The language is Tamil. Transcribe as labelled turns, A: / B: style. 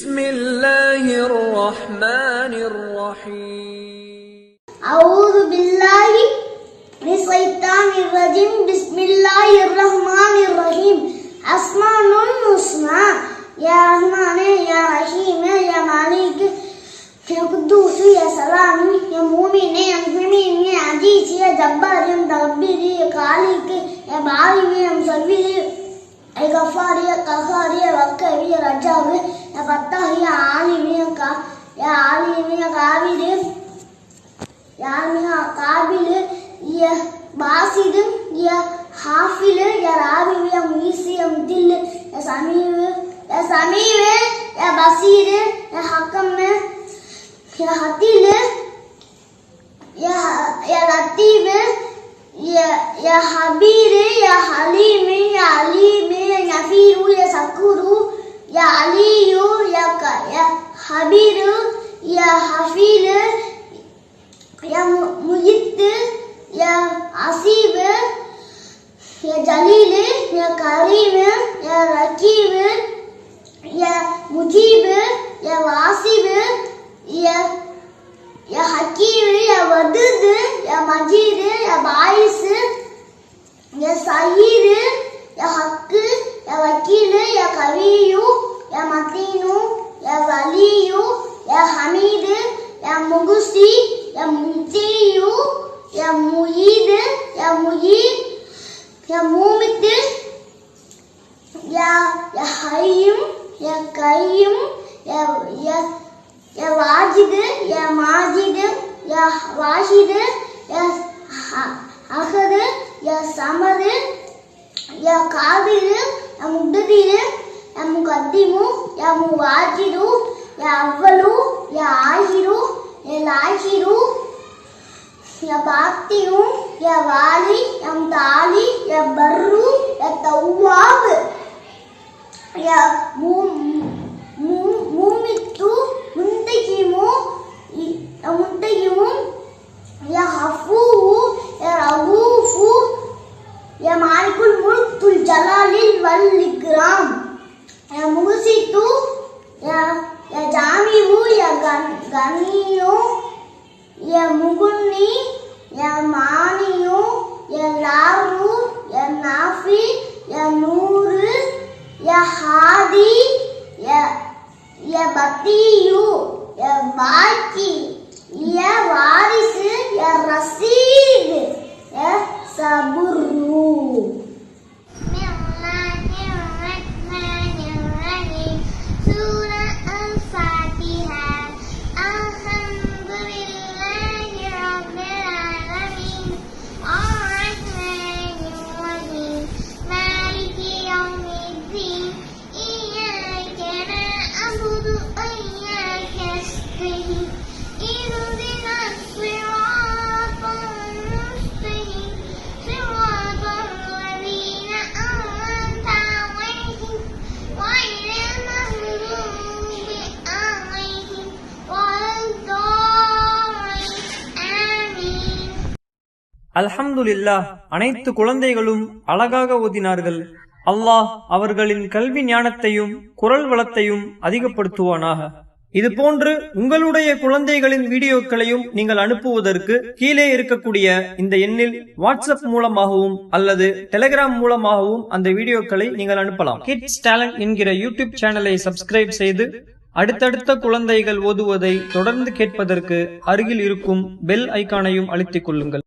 A: بسم الله الرحمن الرحيم.
B: أعوذ بالله من الشيطان الرجيم. بسم الله الرحمن الرحيم. أسماء الحسنى يا رحمن يا رحيم يا مالك. يا قدوس يا سلام. يا مؤمن يا مؤمن يا عزيز يا جبار يا مدبر يا خالق يا بارئ يا مصور. يا غفار يا قهار يا وكر يا رجاب يا فتاح يا عالم يا كا يا عالم يا قابل يا مها قابل يا باسد يا حافل يا رابي يا ميسي يا مدل يا سميع يا سميع يا بصير يا حكم يا حتيل يا يا لطيف يا يا حبير يا حليم يا عليم يا نفير يا سكور يا علي يا ك- يا حبير يا حفيل يا م- مجد يا عصيب يا جليل يا كريم يا ركيب يا مجيب يا واصب يا يا حكيم يا ودود يا مجيد يا باعث يا سعيد يا حق يا கவியு ய மதீனு ய வலியு ய ஹமீது ய முகுசி ய முஜியு ய முயீது ய முயீ ய மூமித்து ய ய ஹையும் ய கையும் ய ய ய வாஜிது ய மாஜிது ய வாஷிது ய அகது ய சமது ய காதிரு ய முகதிரு ಯಾ ಮುಕದ್ದಿಮು ಯಾ ಮುವಾಜಿರು ಯಾ ಅವ್ವಲು ಯಾ ಆಹಿರು ಯಾ
C: ಲಾಹಿರು ಯಾ ಬಾಕ್ತಿಯು ಯಾ ವಾಲಿ ಯಾ ತಾಲಿ ಯಾ ಬರ್ರು ಯಾ ತವ್ವಾಬ್ ಯಾ ಮೂ மணியும் என் முகுன்னி என் மானியும் என் லாரூர் என் நாஃபி என் நூறு என் ஹாதி என் பக்தியு என் பாக்கி என் வா
D: அல்ஹம்துலில்லாஹ் அனைத்து குழந்தைகளும் அழகாக ஓதினார்கள். அல்லாஹ் அவர்களின் கல்வி ஞானத்தையும் குரல் வளத்தையும் அதிகப்படுத்துவானாக. இது போன்று உங்களுடைய குழந்தைகளின் வீடியோக்களையும் நீங்கள் அனுப்புவதற்கு கீழே இருக்கக்கூடிய இந்த எண்ணில் வாட்ஸ்அப் மூலமாகவும் அல்லது டெலிகிராம் மூலமாகவும் அந்த வீடியோக்களை நீங்கள் அனுப்பலாம். கிட்ஸ் டேலண்ட் என்கிற யூடியூப் சேனலை சப்ஸ்கிரைப் செய்து அடுத்தடுத்த குழந்தைகள் ஓதுவதை தொடர்ந்து கேட்பதற்கு அருகில் இருக்கும் பெல் ஐக்கானையும் அழுத்திக் கொள்ளுங்கள்.